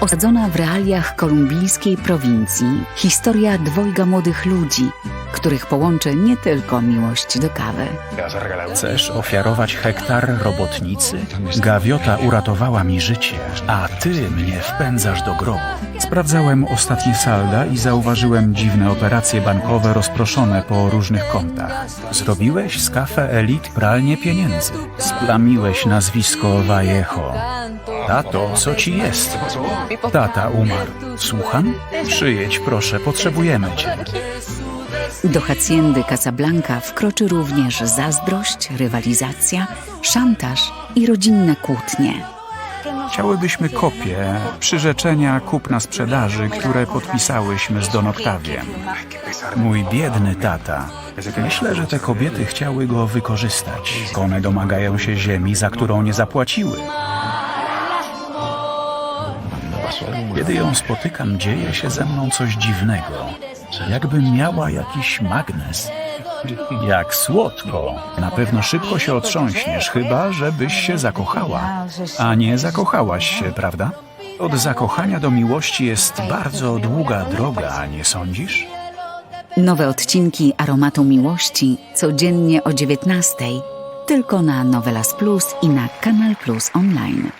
Osadzona w realiach kolumbijskiej prowincji, historia dwojga młodych ludzi, których połączy nie tylko miłość do kawy. Chcesz ofiarować hektar robotnicy? Gawiota uratowała mi życie, a ty mnie wpędzasz do grobu. Sprawdzałem ostatnie salda i zauważyłem dziwne operacje bankowe rozproszone po różnych kontach. Zrobiłeś z Cafe Elite pralnię pieniędzy. Splamiłeś nazwisko Vallejo. Tato, co ci jest? Tata umarł. Słucham? Przyjedź proszę, potrzebujemy cię. Do haciendy Casablanca wkroczy również zazdrość, rywalizacja, szantaż i rodzinne kłótnie. Chciałybyśmy kopię przyrzeczenia kupna sprzedaży, które podpisałyśmy z Don Octaviem. Mój biedny tata. Myślę, że te kobiety chciały go wykorzystać. One domagają się ziemi, za którą nie zapłaciły. Kiedy ją spotykam, dzieje się ze mną coś dziwnego. Jakbym miała jakiś magnes. Jak słodko. Na pewno szybko się otrząśniesz, chyba żebyś się zakochała. A nie zakochałaś się, prawda? Od zakochania do miłości jest bardzo długa droga, nie sądzisz? Nowe odcinki Aromatu Miłości codziennie o 19:00 tylko na Novelas Plus i na Kanal Plus Online.